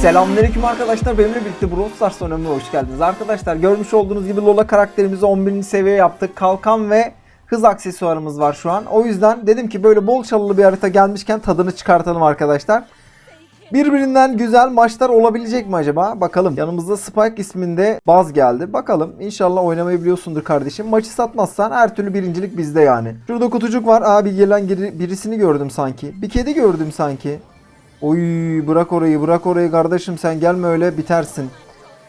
Selamünaleyküm arkadaşlar. Benimle birlikte Brawl Stars oynamaya hoş geldiniz. Arkadaşlar görmüş olduğunuz gibi Lola karakterimizi 11. seviye yaptık. Kalkan ve hız aksesuarımız var şu an. O yüzden dedim ki böyle bol çalılı bir harita gelmişken tadını çıkartalım arkadaşlar. Birbirinden güzel maçlar olabilecek mi acaba? Bakalım. Yanımızda Spike isminde Baz geldi. Bakalım. İnşallah oynamayı biliyorsundur kardeşim. Maçı satmazsan her türlü birincilik bizde yani. Şurada kutucuk var. Abi gelen birisini gördüm sanki. Bir kedi gördüm sanki. Oy bırak orayı bırak orayı kardeşim sen gelme öyle bitersin.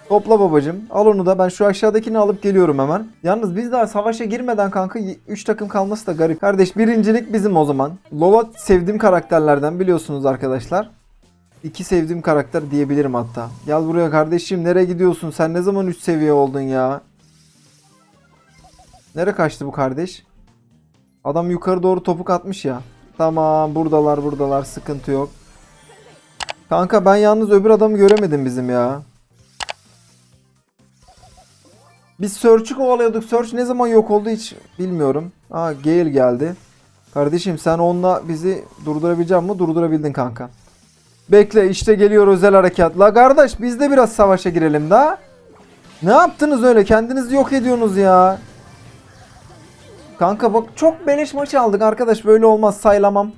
Topla babacım. Al onu da ben şu aşağıdakini alıp geliyorum hemen. Yalnız biz daha savaşa girmeden kanka 3 takım kalması da garip. Kardeş birincilik bizim o zaman. Lola sevdiğim karakterlerden biliyorsunuz arkadaşlar. İki sevdiğim karakter diyebilirim hatta. Gel buraya kardeşim nereye gidiyorsun? Sen ne zaman 3 seviye oldun ya? Nereye kaçtı bu kardeş? Adam yukarı doğru topuk atmış ya. Tamam buradalar buradalar sıkıntı yok. Kanka ben yalnız öbür adamı göremedim bizim ya. Biz Search'ü kovalıyorduk. Search ne zaman yok oldu hiç bilmiyorum. Aa Gale geldi. Kardeşim sen onunla bizi durdurabilecek mi? Durdurabildin kanka. Bekle işte geliyor özel harekat. La kardeş biz de biraz savaşa girelim da. Ne yaptınız öyle? Kendinizi yok ediyorsunuz ya. Kanka bak çok beleş maç aldık arkadaş. Böyle olmaz saylamam.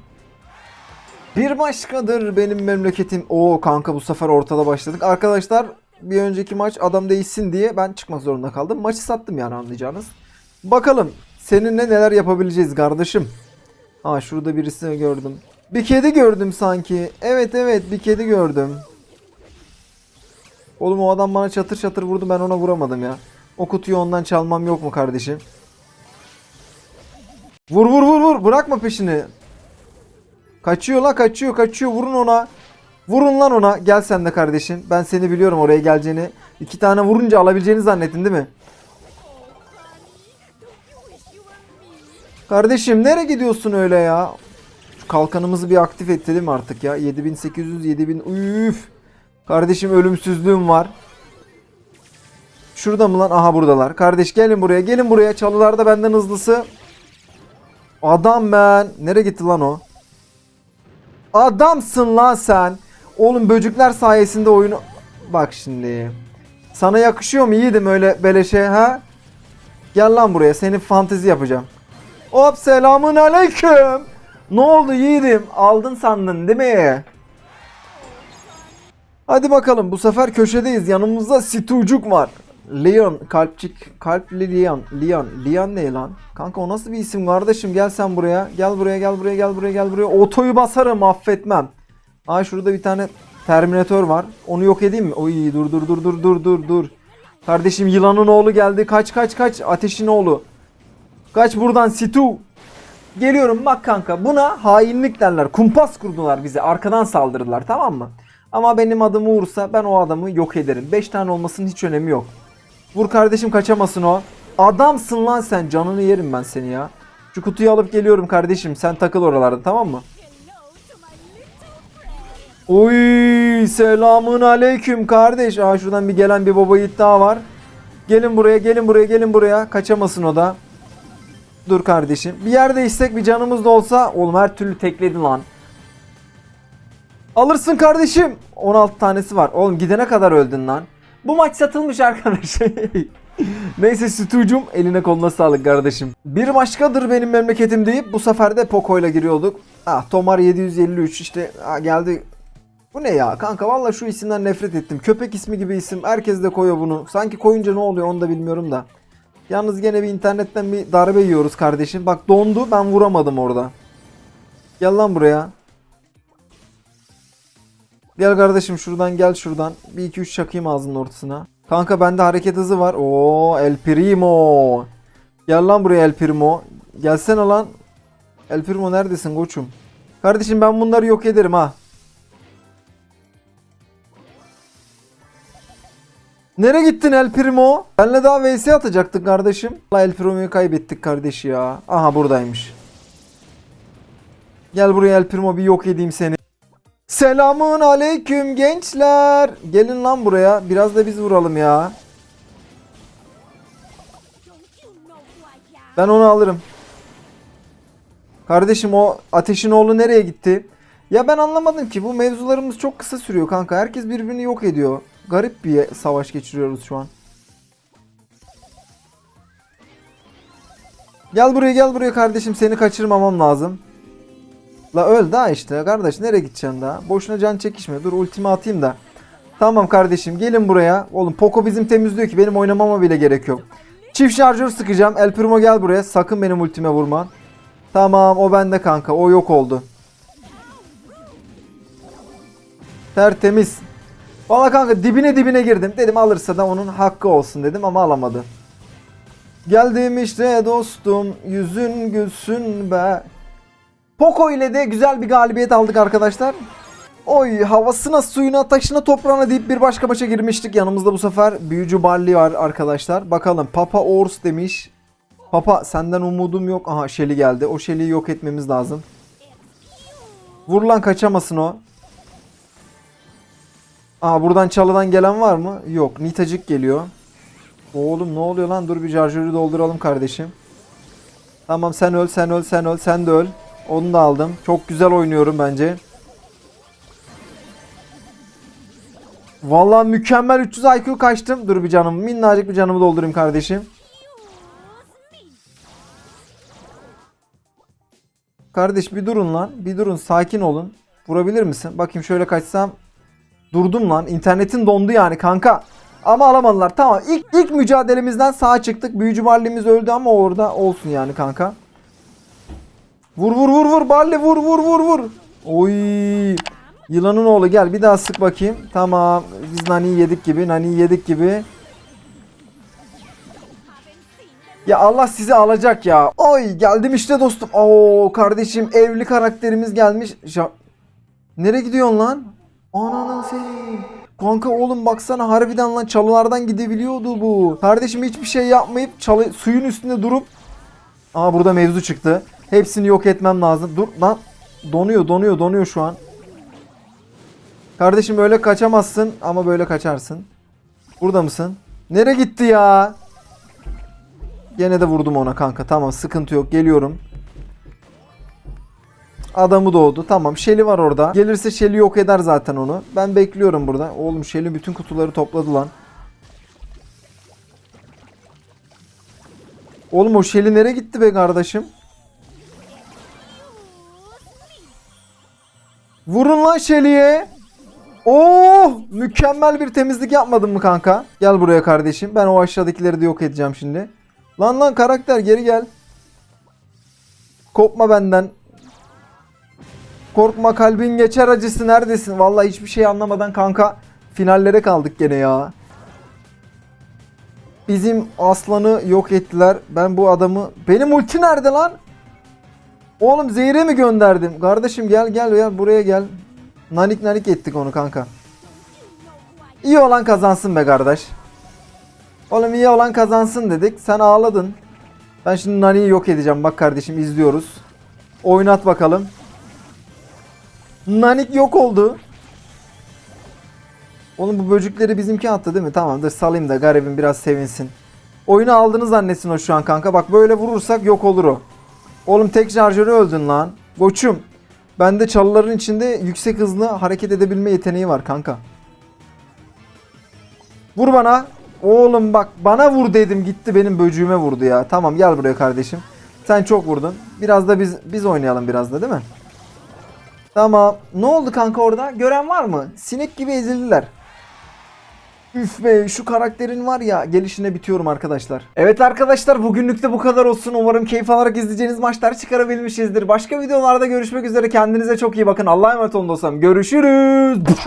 Bir başkadır benim memleketim. Oo kanka bu sefer ortada başladık. Arkadaşlar bir önceki maç adam değişsin diye ben çıkmak zorunda kaldım. Maçı sattım yani anlayacağınız. Bakalım seninle neler yapabileceğiz kardeşim. Ha şurada birisini gördüm. Bir kedi gördüm sanki. Evet evet bir kedi gördüm. Oğlum o adam bana çatır çatır vurdu ben ona vuramadım ya. O kutuyu ondan çalmam yok mu kardeşim? Vur vur vur vur bırakma peşini. Kaçıyor la kaçıyor kaçıyor vurun ona. Vurun lan ona. Gel sen de kardeşim. Ben seni biliyorum oraya geleceğini. İki tane vurunca alabileceğini zannettin değil mi? Kardeşim nereye gidiyorsun öyle ya? Şu kalkanımızı bir aktif edelim artık ya. 7800 7000 üf. Kardeşim ölümsüzlüğüm var. Şurada mı lan? Aha buradalar. Kardeş gelin buraya. Gelin buraya. Çalılarda benden hızlısı. Adam ben. Nereye gitti lan o? Adamsın lan sen. Oğlum böcükler sayesinde oyunu... Bak şimdi. Sana yakışıyor mu yiğidim öyle beleşe ha? Gel lan buraya seni fantezi yapacağım. Hop selamun aleyküm. Ne oldu yiğidim? Aldın sandın değil mi? Hadi bakalım bu sefer köşedeyiz. Yanımızda Situcuk var. Leon, kalpçik, kalpli Leon, Leon, Leon ne lan? Kanka o nasıl bir isim kardeşim? Gel sen buraya. Gel buraya, gel buraya, gel buraya, gel buraya. Otoyu basarım, affetmem. Aa şurada bir tane Terminator var. Onu yok edeyim mi? Oy dur dur dur dur dur dur dur. Kardeşim yılanın oğlu geldi. Kaç kaç kaç. Ateşin oğlu. Kaç buradan Situ. Geliyorum bak kanka buna hainlik derler. Kumpas kurdular bize. Arkadan saldırdılar tamam mı? Ama benim adım Uğur'sa ben o adamı yok ederim. 5 tane olmasının hiç önemi yok. Vur kardeşim kaçamasın o. Adamsın lan sen. Canını yerim ben seni ya. Şu kutuyu alıp geliyorum kardeşim. Sen takıl oralarda tamam mı? Oy selamun aleyküm kardeş. Aa şuradan bir gelen bir baba yiğit daha var. Gelin buraya gelin buraya gelin buraya. Kaçamasın o da. Dur kardeşim. Bir yerde istek bir canımız da olsa. Oğlum her türlü tekledi lan. Alırsın kardeşim. 16 tanesi var. Oğlum gidene kadar öldün lan. Bu maç satılmış arkadaş. Neyse Stu'cum eline koluna sağlık kardeşim. Bir başkadır benim memleketim deyip bu sefer de Poco ile giriyorduk. Ah Tomar 753 işte ah, geldi. Bu ne ya kanka valla şu isimden nefret ettim. Köpek ismi gibi isim. Herkes de koyuyor bunu. Sanki koyunca ne oluyor onu da bilmiyorum da. Yalnız gene bir internetten bir darbe yiyoruz kardeşim. Bak dondu ben vuramadım orada. Gel lan buraya. Gel kardeşim şuradan gel şuradan. Bir iki üç çakayım ağzının ortasına. Kanka bende hareket hızı var. Oo El Primo. Gel lan buraya El Primo. Gelsene lan. El Primo neredesin koçum? Kardeşim ben bunları yok ederim ha. Nereye gittin El Primo? Benle daha VS atacaktık kardeşim. La El Primo'yu kaybettik kardeş ya. Aha buradaymış. Gel buraya El Primo bir yok edeyim seni. Selamun aleyküm gençler. Gelin lan buraya. Biraz da biz vuralım ya. Ben onu alırım. Kardeşim o ateşin oğlu nereye gitti? Ya ben anlamadım ki bu mevzularımız çok kısa sürüyor kanka. Herkes birbirini yok ediyor. Garip bir savaş geçiriyoruz şu an. Gel buraya gel buraya kardeşim seni kaçırmamam lazım. La öl daha işte kardeş nereye gideceksin daha? Boşuna can çekişme. Dur ultimi atayım da. Tamam kardeşim gelin buraya. Oğlum Poco bizim temizliyor ki benim oynamama bile gerek yok. Çift şarjör sıkacağım. El Primo gel buraya. Sakın benim ultime vurma. Tamam o bende kanka. O yok oldu. Tertemiz. Valla kanka dibine dibine girdim. Dedim alırsa da onun hakkı olsun dedim ama alamadı. Geldim işte dostum yüzün gülsün be. Poco ile de güzel bir galibiyet aldık arkadaşlar. Oy havasına, suyuna, taşına, toprağına deyip bir başka maça girmiştik. Yanımızda bu sefer büyücü Barley var arkadaşlar. Bakalım Papa Ors demiş. Papa senden umudum yok. Aha Shelly geldi. O Shelly'yi yok etmemiz lazım. Vur lan kaçamasın o. Aa buradan çalıdan gelen var mı? Yok. Nitacık geliyor. Oğlum ne oluyor lan? Dur bir şarjörü dolduralım kardeşim. Tamam sen öl, sen öl, sen öl, sen de öl. Onu da aldım. Çok güzel oynuyorum bence. Vallahi mükemmel 300 IQ kaçtım. Dur bir canım. Minnacık bir canımı doldurayım kardeşim. Kardeş bir durun lan. Bir durun. Sakin olun. Vurabilir misin? Bakayım şöyle kaçsam. Durdum lan. İnternetin dondu yani kanka. Ama alamadılar. Tamam. İlk, ilk mücadelemizden sağ çıktık. Büyücü Barley'miz öldü ama orada olsun yani kanka. Vur vur vur vur. Barley vur vur vur vur. Oy. Yılanın oğlu gel bir daha sık bakayım. Tamam. Biz Nani'yi yedik gibi. Nani'yi yedik gibi. Ya Allah sizi alacak ya. Oy geldim işte dostum. Oo kardeşim evli karakterimiz gelmiş. Ja- Nereye gidiyorsun lan? Ananın seni. Kanka oğlum baksana harbiden lan çalılardan gidebiliyordu bu. Kardeşim hiçbir şey yapmayıp çalı suyun üstünde durup Aa burada mevzu çıktı. Hepsini yok etmem lazım. Dur lan. Donuyor donuyor donuyor şu an. Kardeşim öyle kaçamazsın ama böyle kaçarsın. Burada mısın? Nereye gitti ya? Gene de vurdum ona kanka. Tamam sıkıntı yok. Geliyorum. Adamı doğdu. Tamam. Shelly var orada. Gelirse Shelly yok eder zaten onu. Ben bekliyorum burada. Oğlum Shelly bütün kutuları topladı lan. Oğlum o Shelly nereye gitti be kardeşim? Vurun lan Shelly'e. Oh! Mükemmel bir temizlik yapmadın mı kanka? Gel buraya kardeşim. Ben o aşağıdakileri de yok edeceğim şimdi. Lan lan karakter geri gel. Kopma benden. Korkma kalbin geçer acısı neredesin? Vallahi hiçbir şey anlamadan kanka finallere kaldık gene ya. Bizim aslanı yok ettiler. Ben bu adamı... Benim ulti nerede lan? Oğlum zehre mi gönderdim? Kardeşim gel gel gel buraya gel. Nanik nanik ettik onu kanka. İyi olan kazansın be kardeş. Oğlum iyi olan kazansın dedik. Sen ağladın. Ben şimdi Nani'yi yok edeceğim. Bak kardeşim izliyoruz. Oynat bakalım. Nanik yok oldu. Oğlum bu böcükleri bizimki attı değil mi? Tamamdır salayım da garibim biraz sevinsin. Oyunu aldığını zannetsin o şu an kanka. Bak böyle vurursak yok olur o. Oğlum tek şarjörü öldün lan. Koçum. Bende çalıların içinde yüksek hızlı hareket edebilme yeteneği var kanka. Vur bana. Oğlum bak bana vur dedim gitti benim böcüğüme vurdu ya. Tamam gel buraya kardeşim. Sen çok vurdun. Biraz da biz biz oynayalım biraz da değil mi? Tamam. Ne oldu kanka orada? Gören var mı? Sinek gibi ezildiler. Üf be şu karakterin var ya gelişine bitiyorum arkadaşlar. Evet arkadaşlar bugünlük de bu kadar olsun. Umarım keyif alarak izleyeceğiniz maçlar çıkarabilmişizdir. Başka videolarda görüşmek üzere. Kendinize çok iyi bakın. Allah'a emanet olun dostlarım. Görüşürüz.